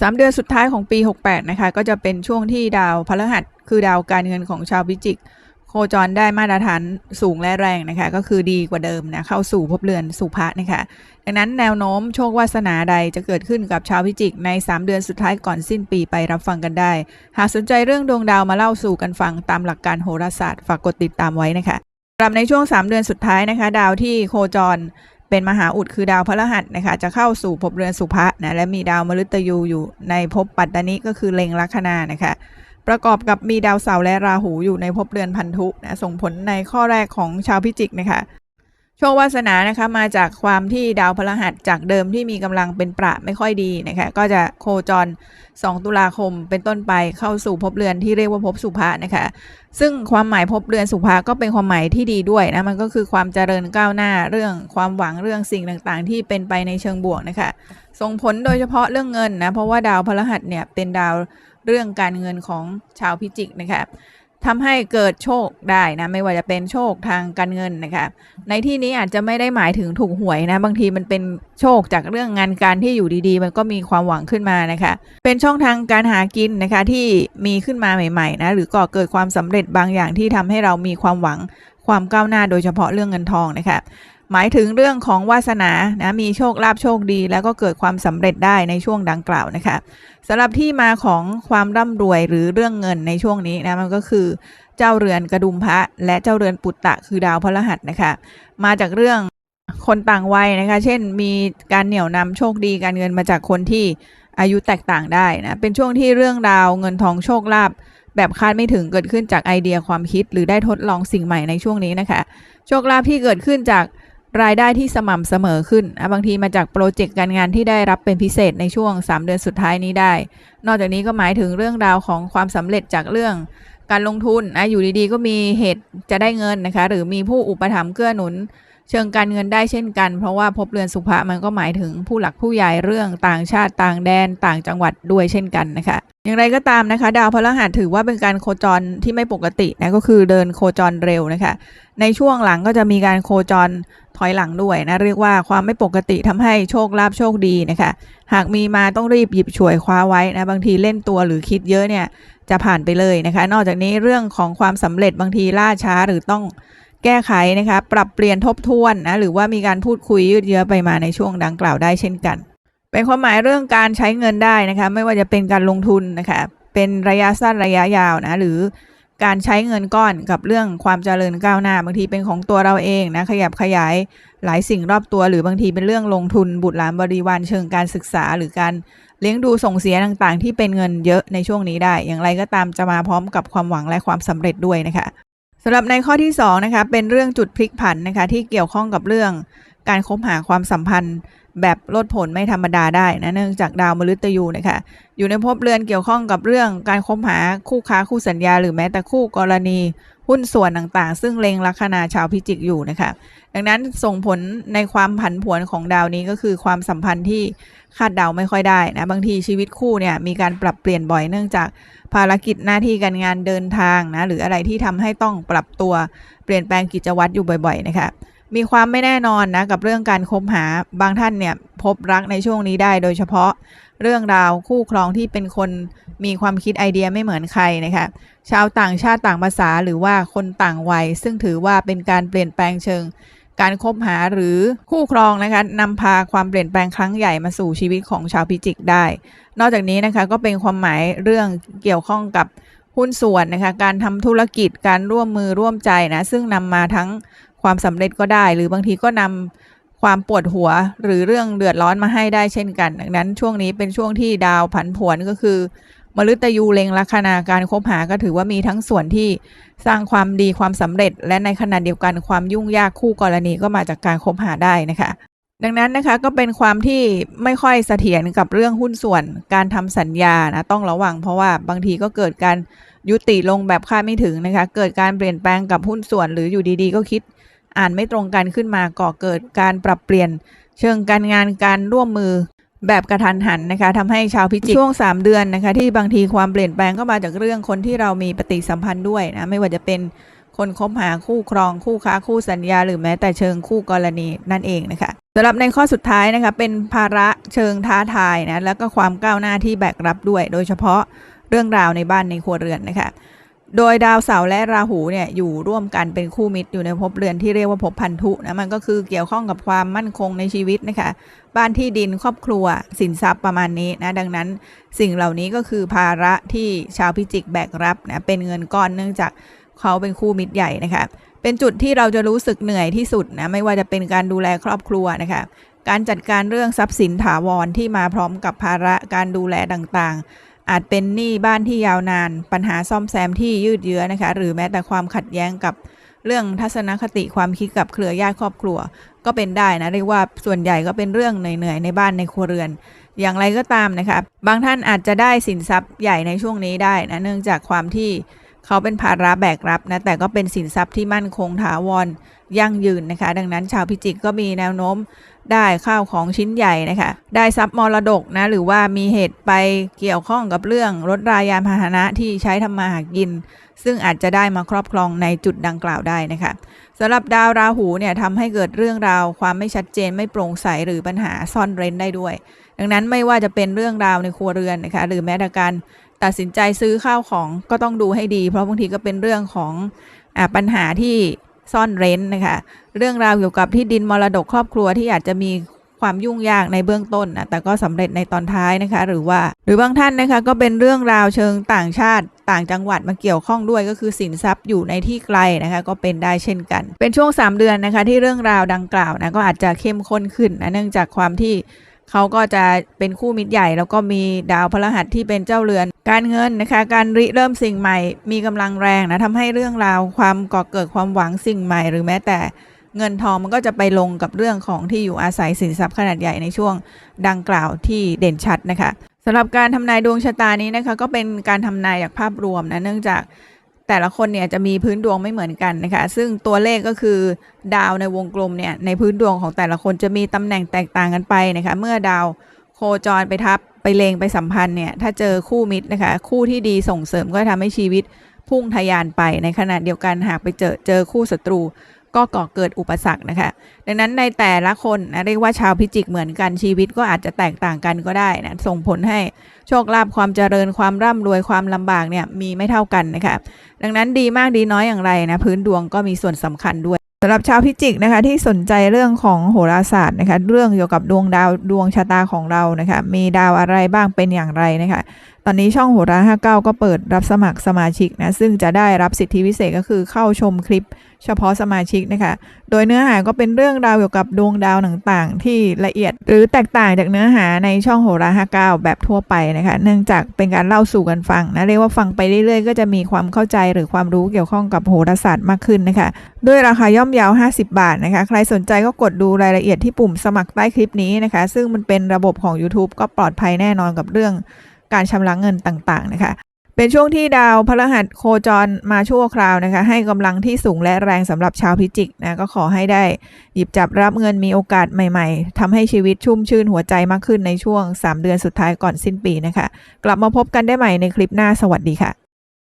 สามเดือนสุดท้ายของปี 68 นะคะ ก็จะเป็นช่วงที่ดาวพฤหัส คือดาวการเงินของชาวพิจิก โคจรได้มาตรฐานสูงและแรงนะคะ ก็คือดีกว่าเดิมนะ เข้าสู่ภพเรือนสุภะนะคะ ดังนั้นแนวโน้มโชควาสนาใดจะเกิดขึ้นกับชาวพิจิก ใน 3 เดือนสุดท้ายก่อนสิ้นปีไปรับฟังกันได้ หากสนใจเรื่องดวงดาวมาเล่าสู่กันฟังตามหลักการโหราศาสตร์ฝากกดติดตามไว้นะคะสำหรับในช่วง 3 เดือนสุดท้ายนะคะ ดาวที่โคจร เป็นมหาอุดคือดาวพฤหัสนะคะจะเข้าสู่ภพเรือนสุภะนะและมีดาวมฤตยูอยู่ในภพปัตตานิก็คือเล็งลัคนานะคะประกอบกับมีดาวเสาร์และราหูอยู่ในภพเรือนพันธุนะส่งผลในข้อแรกของชาวพิจิกนะคะ โชควาสนานะคะมาจากความที่ดาวพฤหัสจากเดิมที่มีกำลังเป็นประไม่ค่อยดีนะคะก็จะโคจร 2 ตุลาคมเป็นต้นไปเข้าสู่ภพเรือนที่เรียกว่าภพสุภะนะคะ ซึ่งความหมายภพเรือนสุภาก็เป็นความหมายที่ดีด้วยนะมันก็คือความเจริญก้าวหน้าเรื่องความหวังเรื่องสิ่งต่างๆ ที่เป็นไปในเชิงบวกนะคะ ส่งผลโดยเฉพาะเรื่องเงินนะเพราะว่าดาวพฤหัสเนี่ยเป็นดาวเรื่องการเงินของชาวพิจิกนะคะ ทำให้เกิดโชคได้นะไม่ว่าจะเป็นโชคทางการเงินนะคะในที่นี้อาจจะไม่ได้หมายถึงถูกหวยนะบางทีมันเป็นโชคจากเรื่องงานการที่อยู่ดีๆ มันก็มีความหวังขึ้นมานะคะเป็นช่องทางการหากินนะคะที่มีขึ้นมาใหม่ๆนะหรือก่อเกิดความสำเร็จบางอย่างที่ทำให้เรามีความหวังความก้าวหน้าโดยเฉพาะเรื่องเงินทองนะคะ หมายถึงเรื่องของวาสนานะมีโชคลาภโชคดี แล้วก็เกิดความสำเร็จได้ในช่วงดังกล่าวนะคะสำหรับที่มาของความร่ำรวยหรือเรื่องเงินในช่วงนี้นะมันก็คือเจ้าเรือนกระดุมพระ และเจ้าเรือนปุตตะคือดาวพฤหัสนะคะมาจากเรื่องคนต่างวัยนะคะ เช่นมีการเหนี่ยวนำโชคดีการเงินมาจากคนที่อายุแตกต่างได้นะเป็นช่วงที่เรื่องราวเงินทองโชคลาภแบบคาดไม่ถึงเกิดขึ้นจากไอเดียความคิด หรือได้ทดลองสิ่งใหม่ในช่วงนี้นะคะ โชคลาภที่เกิดขึ้นจาก รายได้ที่สม่ำเสมอขึ้น บางทีมาจากโปรเจกต์การงานที่ได้รับเป็นพิเศษในช่วง 3 เดือนสุดท้ายนี้ได้ นอกจากนี้ก็หมายถึงเรื่องราวของความสำเร็จจากเรื่องการลงทุนนะอยู่ดีๆ ก็มีเหตุจะได้เงินนะคะ หรือมีผู้อุปถัมภ์เกื้อหนุน เชิงการเงินได้เช่นกัน เพราะว่าพบเรือนสุภะมันก็หมายถึงผู้หลักผู้ใหญ่เรื่องต่างชาติต่างแดนต่างจังหวัดด้วยเช่นกันนะคะ อย่างไรก็ตามนะคะ ดาวพฤหัสถือว่าเป็นการโคจรที่ไม่ปกตินะก็คือเดินโคจรเร็วนะคะ ในช่วงหลังก็จะมีการโคจรถอยหลังด้วยนะเรียกว่าความไม่ปกติทำให้โชคลาภโชคดีนะคะ หากมีมาต้องรีบหยิบฉวยคว้าไว้นะบางทีเล่นตัวหรือคิดเยอะเนี่ยจะผ่านไปเลยนะคะ นอกจากนี้เรื่องของความสำเร็จบางทีล่าช้าหรือต้อง แก้ไขนะคะปรับเปลี่ยนทบทวนนะหรือว่ามีการพูดคุยยืดเยื้อไปมาในช่วงดังกล่าวได้เช่นกัน เป็นความหมายเรื่องการใช้เงินได้นะคะไม่ว่าจะเป็นการลงทุนนะคะเป็นระยะสั้นระยะยาวนะหรือการใช้เงินก้อนกับเรื่องความเจริญก้าวหน้าบางทีเป็นของตัวเราเองนะขยับขยายหลายสิ่งรอบตัว หรือบางทีเป็นเรื่องลงทุนบุตรหลานบริวารเชิงการศึกษา หรือการเลี้ยงดูส่งเสียต่างๆ ที่เป็นเงินเยอะในช่วงนี้ได้ อย่างไรก็ตามจะมาพร้อมกับความหวังและความสำเร็จด้วยนะคะำหรับในข้อที่2นะคะเป็นเรื่องจุดพลิกผันนะคะที่เกี่ยวข้องกับเรื่องการคบหาความสัมพันธ์แบบลดผลไม่ธรรมดาได้นะเนื่องจากดาวมฤตยูนะคะอยู่ในภพเรือนเกี่ยวข้องกับเรื่องการคบหาคู่ค้าคู่สัญญา หรือแม้แต่คู่กรณี หุ้นส่วนต่างๆ ซึ่งเล็งลัคนาชาวพิจิกอยู่นะคะดังนั้นส่งผลในความผันผวนของดาวนี้ก็คือความสัมพันธ์ที่คาดเดาไม่ค่อยได้นะบางทีชีวิตคู่เนี่ยมีการปรับเปลี่ยนบ่อยเนื่องจากภารกิจหน้าที่การงานเดินทางนะหรืออะไรที่ทำให้ต้องปรับตัวเปลี่ยนแปลงกิจวัตรอยู่บ่อย ๆ นะคะมีความไม่แน่นอนนะกับเรื่องการคบหาบางท่านเนี่ยพบรักในช่วงนี้ได้โดยเฉพาะ เรื่องราวคู่ครองที่เป็นคนมีความคิดไอเดียไม่เหมือนใครนะคะชาวต่างชาติต่างภาษาหรือว่าคนต่างวัย ซึ่งถือว่าเป็นการเปลี่ยนแปลงเชิง การคบหาหรือคู่ครองนะคะนำพาความเปลี่ยนแปลงครั้งใหญ่มาสู่ชีวิตของชาวพิจิกได้ นอกจากนี้นะคะก็เป็นความหมายเรื่องเกี่ยวข้องกับหุ้นส่วนนะคะการทำธุรกิจการร่วมมือร่วมใจนะซึ่งนำมาทั้งความสำเร็จก็ได้ หรือบางทีก็นำ ความปวดหัวหรือเรื่องเดือดร้อนมาให้ได้เช่นกัน ดังนั้นช่วงนี้เป็นช่วงที่ดาวผันผวนก็คือมฤตยูเล็งลัคนาการคบหาก็ถือว่ามีทั้งส่วนที่สร้างความดีความสำเร็จ และในขณะเดียวกันความยุ่งยากคู่กรณีก็มาจากการคบหาได้นะคะ ดังนั้นนะคะก็เป็นความที่ไม่ค่อยเสถียรกับเรื่องหุ้นส่วนการทำสัญญานะต้องระวัง เพราะว่าบางทีก็เกิดการยุติลงแบบคาดไม่ถึงนะคะ เกิดการเปลี่ยนแปลงกับหุ้นส่วนหรืออยู่ดีๆ ก็คิด อ่านไม่ตรงกันขึ้นมาก่อเกิดการปรับเปลี่ยน เชิงการงานการร่วมมือแบบกระทันหันนะคะทำให้ชาวพิจิกช่วง 3 เดือนนะคะ ที่บางทีความเปลี่ยนแปลงก็มาจากเรื่องคนที่เรามีปฏิสัมพันธ์ด้วยนะไม่ว่าจะเป็นคนคบหาคู่ครองคู่ค้าคู่สัญญา หรือแม้แต่เชิงคู่กรณีนั่นเองนะคะสำหรับในข้อสุดท้ายนะคะเป็นภาระเชิงท้าทายนะแล้วก็ความก้าวหน้าที่แบกรับด้วย โดยเฉพาะเรื่องราวในบ้านในครัวเรือนนะคะ โดยดาวเสาร์และราหูเนี่ยอยู่ร่วมกันเป็นคู่มิตรอยู่ในภพเรือนที่เรียกว่าภพพันธุนะมันก็คือเกี่ยวข้องกับความมั่นคงในชีวิตนะคะ บ้านที่ดินครอบครัวสินทรัพย์ประมาณนี้นะดังนั้นสิ่งเหล่านี้ก็คือภาระที่ชาวพิจิกแบกรับนะเป็นเงินก้อนเนื่องจากเขาเป็นคู่มิตรใหญ่นะคะ เป็นจุดที่เราจะรู้สึกเหนื่อยที่สุดนะไม่ว่าจะเป็นการดูแลครอบครัวนะคะการจัดการเรื่องทรัพย์สินถาวรที่มาพร้อมกับภาระการดูแลต่างๆ อาจเป็นหนี้บ้านที่ยาวนาน ปัญหาซ่อมแซมที่ยืดเยื้อนะคะ หรือแม้แต่ความขัดแย้งกับเรื่องทัศนคติความคิดกับเครือญาติครอบครัว ก็เป็นได้นะเรียกว่าส่วนใหญ่ก็เป็นเรื่องเหนื่อยๆในบ้านในครัวเรือน อย่างไรก็ตามนะคะบางท่านอาจจะได้สินทรัพย์ใหญ่ในช่วงนี้ได้นะเนื่องจากความที่ เขาเป็นภาระแบกรับนะแต่ก็เป็นสินทรัพย์ที่มั่นคงถาวรยั่งยืนนะคะ ดังนั้นชาวพิจิกก็มีแนวโน้มได้ข้าวของชิ้นใหญ่นะคะได้ทรัพย์มรดกนะหรือว่ามีเหตุไปเกี่ยวข้องกับเรื่องรถรายานพาหนะที่ใช้ทำมาหากิน ซึ่งอาจจะได้มาครอบครองในจุดดังกล่าวได้นะคะสำหรับดาวราหูเนี่ยทำให้เกิดเรื่องราว ความไม่ชัดเจนไม่โปร่งใสหรือปัญหาซ่อนเร้นได้ด้วย ดังนั้นไม่ว่าจะเป็นเรื่องราวในครัวเรือนนะคะหรือแม้แต่การ ตัดสินใจซื้อข้าวของก็ต้องดูให้ดี เพราะบางทีก็เป็นเรื่องของอปัญหาที่ซ่อนเร้นนะคะเรื่องราวเกี่ยวกับที่ดินมรดกครอบครัวที่อาจจะมีความยุ่งยากในเบื้องต้นนะแต่ก็สำเร็จในตอนท้ายนะคะ หรือว่า หรือบางท่านนะคะก็เป็นเรื่องราวเชิงต่างชาติต่างจังหวัดมาเกี่ยวข้องด้วยก็คือสินทรัพย์อยู่ในที่ไกลนะคะก็เป็นได้เช่นกัน เป็นช่วง 3 เดือนนะคะที่เรื่องราวดังกล่าวนะก็อาจจะเข้มข้นขึ้นนะเนื่องจากความที่ เขาก็จะเป็นคู่มิตรใหญ่ แล้วก็มีดาวพฤหัสที่เป็นเจ้าเรือน การเงินนะคะ การริเริ่มสิ่งใหม่ มีกำลังแรงนะทำให้เรื่องราวความก่อเกิดความหวังสิ่งใหม่ หรือแม้แต่เงินทองมันก็จะไปลงกับเรื่องของที่อยู่อาศัยสินทรัพย์ขนาดใหญ่ในช่วงดังกล่าวที่เด่นชัดนะคะสำหรับการทำนายดวงชะตานี้นะคะก็เป็นการทำนายจากภาพรวมนะเนื่องจาก แต่ละคนเนี่ยจะมีพื้นดวงไม่เหมือนกันนะคะ ซึ่งตัวเลขก็คือดาวในวงกลมเนี่ยในพื้นดวงของแต่ละคนจะมีตำแหน่งแตกต่างกันไปนะคะ เมื่อดาวโคจรไปทับไปเลงไปสัมพันธ์เนี่ยถ้าเจอคู่มิตรนะคะ คู่ที่ดีส่งเสริมก็ทำให้ชีวิตพุ่งทะยานไปในขณะเดียวกันหากไปเจอเจอคู่ศัตรู ก็ก่อเกิดอุปสรรคนะคะ ดังนั้นในแต่ละคนนะเรียกว่าชาวพิจิกเหมือนกันชีวิตก็อาจจะแตกต่างกันก็ได้นะส่งผลให้โชคลาภความเจริญความร่ำรวยความลำบากเนี่ยมีไม่เท่ากันนะคะ ดังนั้นดีมากดีน้อยอย่างไรนะพื้นดวงก็มีส่วนสำคัญด้วยสำหรับชาวพิจิกนะคะที่สนใจเรื่องของโหราศาสตร์นะคะเรื่องเกี่ยวกับดวงดาวดวงชะตาของเรานะคะมีดาวอะไรบ้างเป็นอย่างไรนะคะ ตอนนี้ช่องโหรา59 ก็เปิดรับสมัครสมาชิกนะ ซึ่งจะได้รับสิทธิพิเศษก็คือเข้าชมคลิปเฉพาะสมาชิกนะคะ โดยเนื้อหาก็เป็นเรื่องราวเกี่ยวกับดวงดาวต่างๆ ที่ละเอียดหรือแตกต่างจากเนื้อหาในช่องโหรา59 แบบทั่วไปนะคะ เนื่องจากเป็นการเล่าสู่กันฟังนะ เรียกว่าฟังไปเรื่อยๆ ก็จะมีความเข้าใจหรือความรู้เกี่ยวข้องกับโหราศาสตร์มากขึ้นนะคะ ด้วยราคาย่อมเยาว 50 บาทนะคะ ใครสนใจก็กดดูรายละเอียดที่ปุ่มสมัครใต้คลิปนี้นะคะ ซึ่งมันเป็นระบบของ YouTube ก็ปลอดภัยแน่นอนกับเรื่อง การชำระเงินต่างๆนะคะ เป็นช่วงที่ดาวพระหัสโคจรมาชั่วคราวนะคะ ให้กำลังที่สูงและแรงสำหรับชาวพิจิกนะก็ขอให้ได้ หยิบจับรับเงินมีโอกาสใหม่ๆทำให้ชีวิตชุ่มชื่นหัวใจมากขึ้นในช่วง 3 เดือนสุดท้ายก่อนสิ้นปีนะคะ กลับมาพบกันได้ใหม่ในคลิปหน้าสวัสดีค่ะ